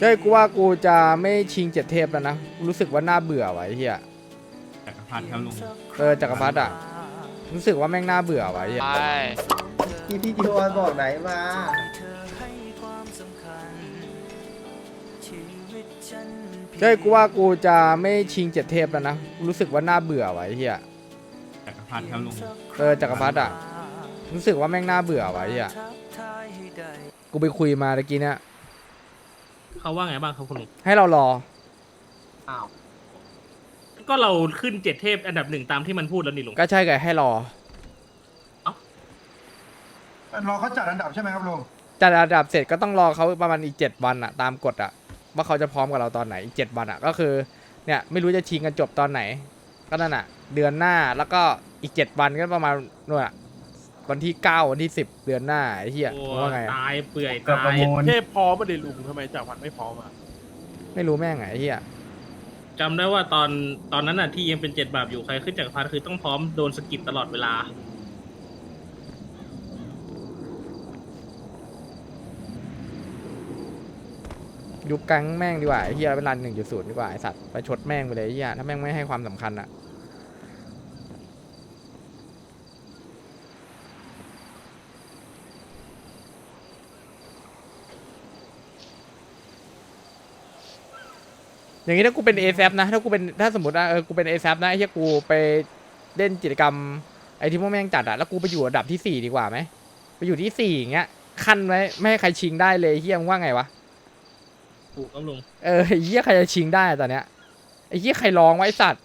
ใช่กูว่ากูจะไม่ชิงเจ็ดเทพแล้วนะ รู้สึกว่าน่าเบื่อไวะไอ้เฮียจักรพรรดิครับลุงเออจักรพรรดิอะรู้สึกว่าแม่งน่าเบื่อไวะไอ้เฮีย ไปพี่พี่จิวอนบอกไหนมาใช่กูว่ากูจะไม่ชิงเจ็ดเทพแล้วนะ รู้สึกว่าน่าเบื่อไวะไอ้เฮียจักรพรรดิครับลุงเออจักรพรรดิอะรู้สึกว่าแม่งน่าเบื่อไวะไอ้เฮียกูไปคุยมาตะกี้เนี่ย เขาว่าไงบ้างครับคุณลุงให้เรารอ อ้าวก็เราขึ้นเจ็ดเทพอันดับหนึ่งตามที่มันพูดแล้วนี่ลุง ก็ใช่ไงให้รอ รอเขาจัดอันดับใช่ไหมครับลุงจัดอันดับเสร็จก็ต้องรอเขาประมาณอีกเจ็ดวันอะตามกฎอะว่าเขาจะพร้อมกับเราตอนไหนอีกเจ็ดวันอะก็คือเนี่ยไม่รู้จะชิงกันจบตอนไหน ก็นั่นอะเดือนหน้าแล้วก็อีกเจ็ดวันก็ประมาณนู่นอะ วันที่เก้าวันที่สิบเดือนหน้าไอ้เหี้ยโอ้มึงว่าไงอะตายเปื่อยกับประตายมูล เทพพร้อมมาเดลุงทำไมจากวันไม่พร้อมอะไม่รู้แม่งไงไอ้เหี้ยจำได้ว่าตอนตอนนั้นน่ะที่ยังเป็นเจ็ดบาปอยู่ใครขึ้นจักรพรรดิคือต้องพร้อมโดนสกิปตลอดเวลา ยุบกังแม่งดีกว่าไอ้เหี้ยเป็นรันหนึ่งจุดศูนย์ดีกว่าไอ้สัตว์ไปชดแม่งไปเลยไอ้เหี้ยถ้าแม่งไม่ให้ความสำคัญอะ อย่างนี้ถ้ากูเป็น a อ a p นะถ้ากูเป็นถ้าสมมติว่าเออกูเป็น a อ a p นะไอ้เหี้ยกูไปเล่นกิจกรรมไอ้ที่พวกแม่งจัดอะแล้วกูไปอยู่อันดับที่สี่ดีกว่าไหมไปอยู่ที่สี่อย่างเงี้ยขั้นไว้ไม่ให้ใครชิงได้เลยไอ้เฮียมึงว่าไงวะถูกครับลุงเออไอ้เหี้ยใครจะชิงได้อะตอนเนี้ยไอ้เหี้ยใครร้องไว้สัตว์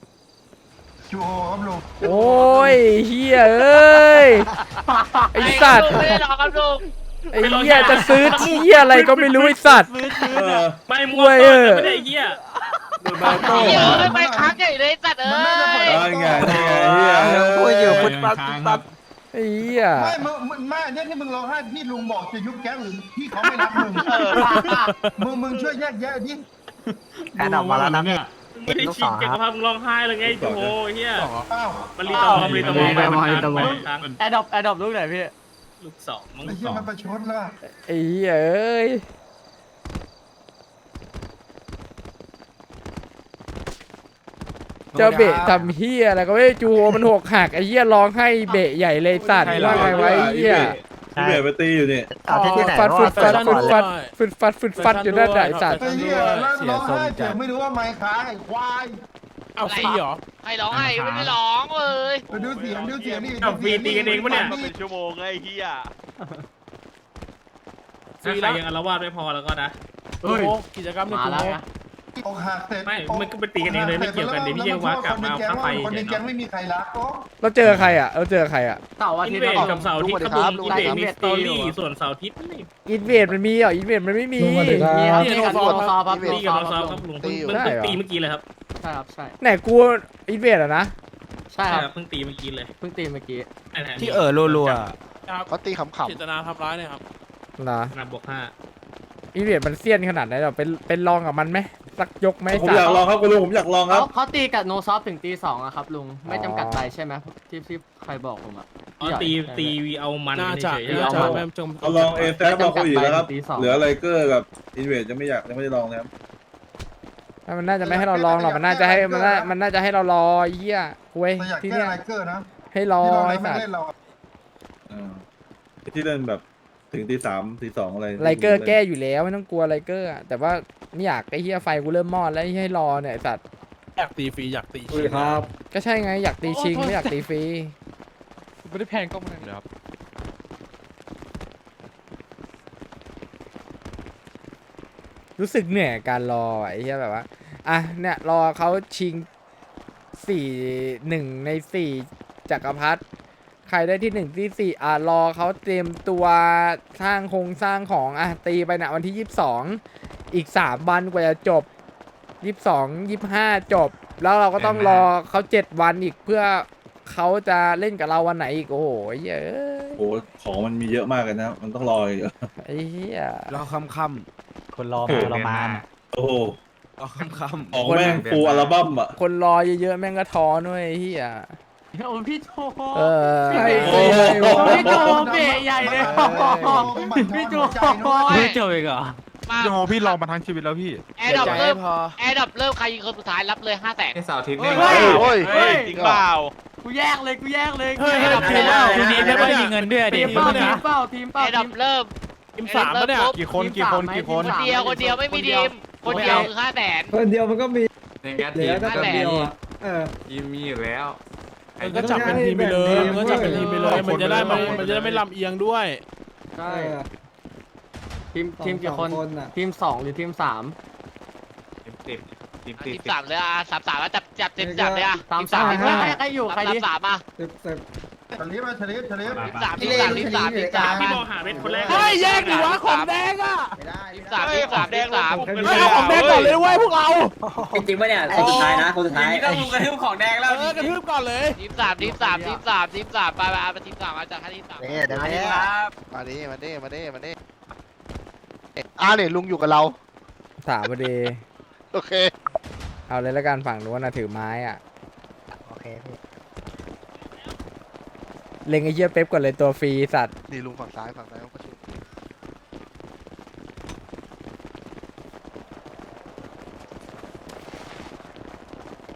จูโอครับลุงโอ้ยเหี้ยเอ้ยไอ้สัตว์ไม่ได้หรอกครับลุงไอ้เหี้ยจะซื้อเหี้ยอะไรก็ไม่รู้ไอ้สัตว์ไม่มัเว้วยเอต้นอไม่ได้เหี้ย เยอะไปค้างใหญ่เลยสัตว์เอ้ยไงไงเฮียพูดอยู่ฟุตปัดฟุตปัดไอ้เหี้ยไม่มึงมึงไม่เนี่ยที่มึงร้องไห้พี่ลุงบอกจะยุบแก๊งหรือพี่เขาไม่รักมึงมึงมึงช่วยแยกแยะดิแอนออกมาแล้วนะเนี่ยไม่ได้ชิงจักรพรรดิมึงร้องไห้เลยไงโอ้โหเหี้ยอ้าวมันรีตอมอมรีตอมอไปมันค้างไปมันค้างแอดดอปแอดดอปลูกไหนพี่ลูกสองมั้งไอ้เหี้ยมันประชดละไอ้เหี้ยเอ้ย เจะเบะทำเหี้ยอะไรก็ไม่จูโฮมันหกหักไอ้เหี้ยร้องให้เบะใหญ่เลยสัตว์ว่าไงวะไอ้เหี้ยพี่เบียร์ไปตีอยู่นี่เอาที่ที่ไหนฟัดฟุดฟัดวะฟุดฟัดฟุดฟัดฟุดฟัดอยู่นั่นแหละไอ้สัตว์ไอ้เหี้ยแล้วร้องไห้เสียงไม่รู้ว่าไม้ค้างไอ้ควายเอาฟรีเหรอให้ร้องให้ไม่ได้ร้องเลยไปดูเสียงดูเสียงนี่เอาฟรีตีกันเองปะเนี่ยเป็นชั่วโมงไอ้เหี้ยถ้าใครยังอารวาสไม่พอแล้วก็นะโอ้โหกิจกรรมในกลุ่ม อกหักเสร็จไม่มันก็ไปตีกันเองเลยไม่เกี่ยวกันเดี๋ยวพี่ยังว่ากลับมาเอาค่าไฟคนในเฉยแก๊งเนาะไม่มีใครรักก็เราเจอใครอะเราเจอใครอะเสาร์อาอิทินตย์เวดกับเสาร์อาทิตย์ครับลุงอินเวดมีสตอรี่ส่วนเสาร์อาทิตย์นี่อินเวดมันมีเหรออินเวดมันไม่มีมีครับที่โนซอฟครับตีกับเราซ้อมครับลุงเพิ่งเพิ่งตีเมื่อกี้เลยครับใช่ครับใช่ไหนกูอินเวดอะนะใช่ใช่คครัรับบเพิ่งตีเมื่อกี้เลยเพิ่งตีเมื่อกี้ที่เออรัวเขาตีขำเจตนาทำร้ายเนี่ยครับนะขนาดบวกห้า อินเวดมันเซียนขนาดไหนเราเป็นเป็นรองกับมันไหมสักยกไหมผมสัอยากลองครับคุณลุงผมอยากลองคเขารับเขาตีกับโนซอฟถึงตีสองอะครับลุง ไม่จำกัดใบใช่ไหมที่ที่ใครบอกผมอะอ๋อตีตีวีเอามันน่ากันจะเฉยๆน่าใช่จะไหมแม่จงเอาลองเอแซฟมาคุยอยู่แล้วครับ เหลือไลเกอร์กับอินเวดจะไม่อยากยังไม่ได้ลองนะครับมันน่าจะไม่ให้เราลองหรอกมันน่าจะให้มันน่ามันน่าจะให้เรารอไอ้เหี้ยคุยแต่อยากที่แก้เนี้ยไลเกอร์นะให้รอที่เราไอ้ไม่สัตว์เล่นเราอ่าที่เล่นแบบ ถึงตีสามตีสองอะไรไลเกอร์แก้อยู่แล้วไม่ต้องกลัวไลเกอร์อะแต่ว่าไม่อยากไอ้เหี้ยไฟกูเริ่มมอดแล้วให้รอเนี่ยไอ้สัตว์อยากตีฟรีอยากตีคุยครับก็ใช่ไงอยากตีชิงไม่อยากตีฟรีไม่ได้แพงก็ไม่ได้ครับ รู้สึกเหนื่อยกับการรอไอ้เหี้ยแบบว่าอะเนี่ยรอเขาชิงสี่หนึ่งในสี่จักรพรรดิ ใครได้ที่หนึ่งที่สี่อะรอเขาเตรียมตัวสร้างโครงสร้างของอะตีไปนะวันที่ยี่สิบสองอีกสามวันกว่าจะจบยี่สิบสองยี่สิบห้าจบ แล้วเราก็ต้องรอเขาเจ็ดวันอีกเพื่อเขาจะเล่นกับเราวันไหนอีกโอ้โหไอ้เหี้ยเอ้ยโอ้โหของมันมีเยอะมากเลยนะ มันต้องรออีกไอ้เหี้ยๆรอค่ำค่คนรอทรมานโอ้โหำรอค่ำค่ของแม่งฟูลอัลบั้มอะคนรอเยอะๆแม่งก็ท้อด้วยไอ้เหี้ย โอ้พี่โจเออพี่ไอ้โจไอ้ไอ้วะพี่โจเบะใหญ่เลย พี่โจพี่โจพี่โจอีกเหรอ มาโยพี่รอมาทั้งชีวิตแล้วพี่ แอร์ดรอปเริ่มแอร์ดรอปเริ่มใครยิงคนสุดท้ายรับเลยห้าแสนเสาร์อาทิตย์เฮ้นี่ยโอ้ย เฮ้ยจริงเปล่า กูแยกเลยกูแยกเลยเฮ้ยกูแยกทีมเลยทีมนี้ไม่ได้มีเงินด้วยทีดิมเปล่าทีมเปล่าทีมเปแอล่าร์ดรอปเริ่มทีมสามปะเนี่ยกี่คนกี่คนกี่คนคนเดียวคนเดียวไม่มีทีมคนเดียวคือห้าแสน คนเดียวมันก็มีในแง่ทีเหลืมอก็คนเดียวอะเออทีมมีอยู่แล้ว มันก็จับเป็นทีมไปเลยมันก็จับเป็นทีมไปเลย มันจะได้ไม่มันจะได้ไม่ลำเอียงด้วย ใช่เออทีมทีมกี่คนสองคนน่ะทีมสองหรือทีมสามทีมสิบทีมอะสิบทีมสามเลยอะสามสามแล้วจับจับเต็มจับเลยอะสามทีสามทีใครใครอยู่ใครสามดีสามอะ สิบสิบเฉลีมาเฉลีเฉลีทีมสามทีมสามทีมสามทีมสามพี่อะบอกหาเป็นคนแรกเฮ้ยแยกดิวะของแดงอะไม่ได้ทีมสามทีมสามทีมสามเฮ้ยเอาของแดงก่อนเลยเว้ยพวกเราจริงปะเนี่ยคนสุดท้ายนะคนสุดท้ายต้องลุงกระทืบของแดงแล้วเออกระทืบก่อนเลยทีมสามทีมสามทีมสามทีมสามไปไปไปทีมสามมาจากทีมสามเนี่ยเดี๋ยวอันนี้นี้ครับมาดิมาดิมาดิมาดิอ่าเนี่ยลุงอยู่กับเราสามพอดีโอเค เอาเลยละกันฝั่งนู้นนะถือไม้อะโอเคพี่ เล็งไอ้เหี้ยเป๊ปก่อนเลยตัวฟรีสัตว์นี่ลุงฝั่งซ้ายฝั่งซ้ายประชุม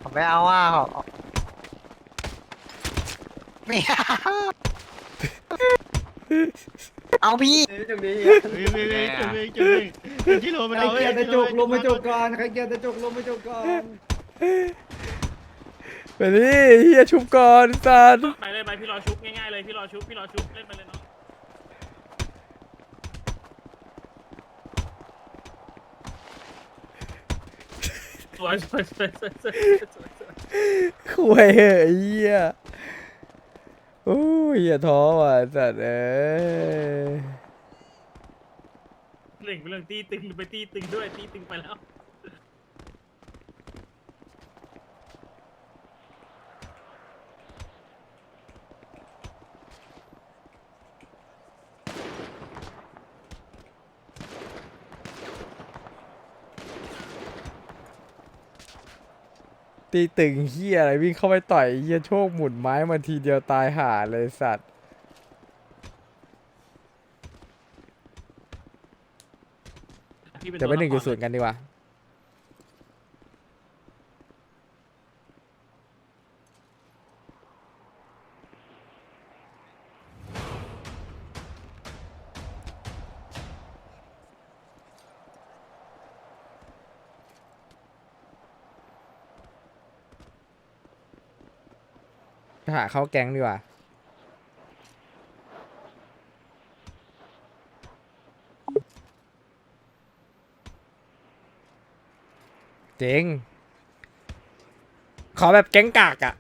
ผมไม่เอาว่าไม่เอาพี่จุกดีที่โลใครเกียร์ตะจุกลงมาจุกก่อนใครเกียร์ตะจุกลงมาจุกก่อน ไปดิเหี้ยชุบก่อนสัตว์ไปเลยไปพี่รอชุบง่ายๆเลยพี่รอชุบพี่รอชุบเล่นไปเลยเนาะสวยสวยสวยสวยสวยสวยคุยเหอะไอ้เหี้ยโอ้ยอย่าท้อว่ะสัตว์เอ้ยเล่งไปเรื่องตีตึงไปตีตึงด้วยตีตึงไปแล้ว ตีตึงเหี้ยอะไรวิ่งเข้าไปต่อยไอ้เหี้ยโชคหมุนไม้มาทีเดียวตายห่าเลยสัตว์พี่เป็นจะไปตัวหนึ่งจุดละครศูนย์กันดีกว่า เข้าแก๊งดีกว่า เจ๋ง ขอแบบแก๊งกากอะ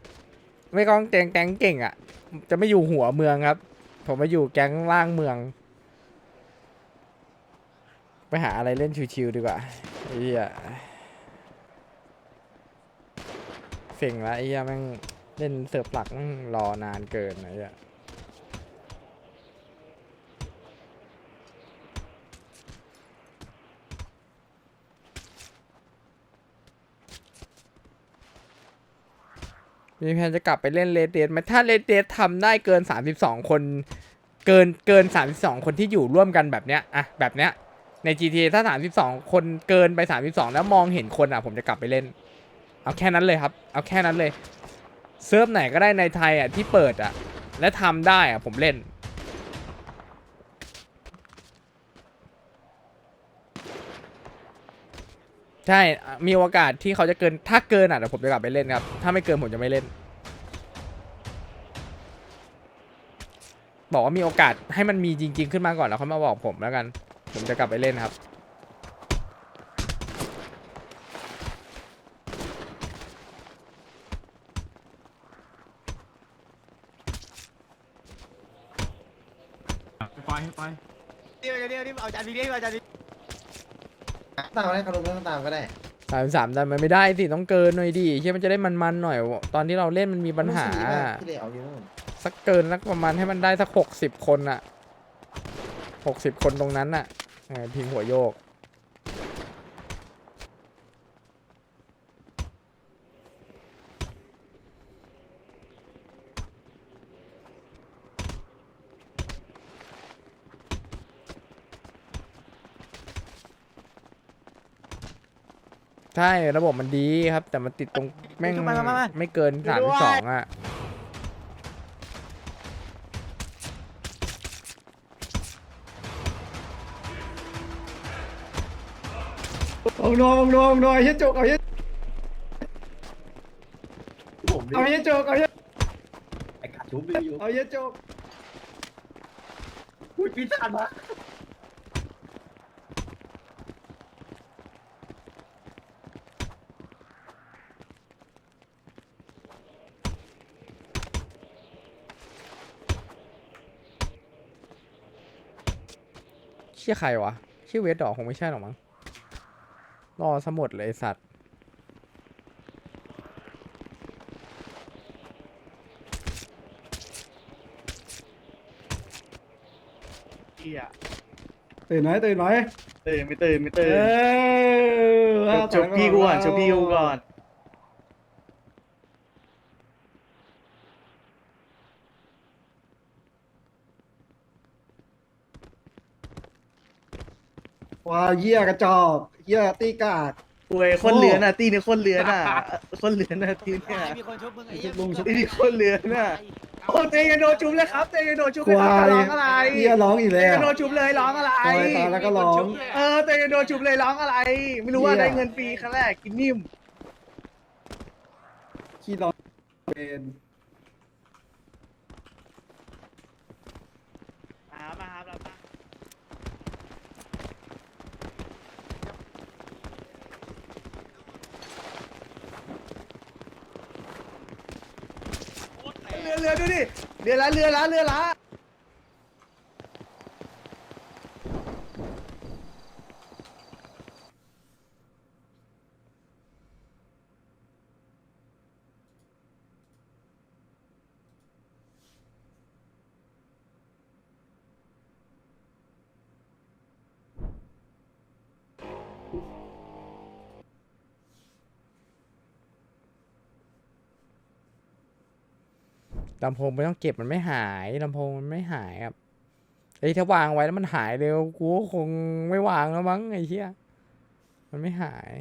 ไม่ก้องแก๊งแก๊งเก่งอะจะไม่อยู่หัวเมืองครับ ผมมาอยู่แก๊งล่างเมือง ไปหาอะไรเล่นชิวๆดีกว่าไอ้เหี้ยเส็งละไอ้เหี้ยแม่ง เล่นเสิร์ฟหลักแม่งรอนานเกินไอ้เหี้ยมีแผนจะกลับไปเล่นเลดเดสไหมถ้าเลดเดสทำได้เกิน 32 คน เกินเกิน 32 คนที่อยู่ร่วมกันแบบเนี้ยอะแบบเนี้ยใน GTA ถ้า 32 คนเกินไป 32 แล้วมองเห็นคนอะ ผมจะกลับไปเล่น เอาแค่นั้นเลยครับ เอาแค่นั้นเลย เซิร์ฟไหนก็ได้ในไทยอะที่เปิดอะ และทำได้อะผมเล่น ใช่ มีโอกาสที่เขาจะเกิน ถ้าเกินอะเดี๋ยวผมจะกลับไปเล่นครับ ถ้าไม่เกินผมจะไม่เล่น บอกว่ามีโอกาสให้มันมีจริง ๆ ขึ้นมาก่อนแล้วค่อยมาบอกผมแล้วกัน ผมจะกลับไปเล่นครับ ปล่อยปล่อย เดี๋ยวเดี๋ยวเดี๋ยวเอาจานนี้เอาจานนี้ตามก็ได้คารุไม่ต้องตามก็ได้สามสามแต่มันไม่ได้สิต้องเกินหน่อยดิเฮียมันจะได้มันๆหน่อย ตอนที่เราเล่นมันมีปัญหา ที่เลยเอาอยู่นู่นสักเกินสักประมาณให้มันได้สักหกสิบคนอะหกสิบคนตรงนั้นอะเออทีมหัวโยก ใช่ระบบมันดีครับ แต่มันติดตรงแม่งไม่เกินสามสองอะเอาหนอยเอาหนอยเอาหนอยเฮียจกเอาเฮียเอาเฮียจกเอาเฮียไอ้ขาชุบดีอยู่เอาเฮียจกอุ้ยพี่ทันมา ชี่ยใครวะ ชื่อเวทดอกคงไม่ใช่หรอกมั้ง รอสมุดเลยไอ้สัตว์ตื่นหน่อยตื่นหน่อยตื่นไม่ตื่นไม่เอตื่นอจบพี่กูก่อนจบพี่กูก่อน ว้าเหี้ยกระจอกเหี้ยตีกากโอ้ยคนเหลือนอะตีนี่คนเหลือนอะคนเหลือนอะทีเนี่ยมีคนชุบมึงไอ้ชุบลุงชุบตีนี่คนเหลือนอะโอ้เตยกันโดนจุ๊บเลยครับเตยกันโดนจุ๊บคเลยครับวายร้องอะไรเหี้ยร้องอีกเตแล้ยกันวโดนจุ๊บเลยร้องอะไรควายตายแล้วก็ร้อง เออเตยกันโดนจุ๊บเลยร้องอะไร ไม่รู้ว่าเหี้ยได้เงินฟรีครั้งแรกกินนิ่ม ขี้ร้องเป็น มามาครับมา เรือเรือดูดิเรือละเรือละเรือละ ลำโพงไม่ต้องเก็บมันไม่หายลำโพงมันไม่หายครับไอ้ถ้าวางไว้แล้วมันหายเร็วกูคงไม่วางแล้วมั้งไอ้เหี้ยมันไม่หาย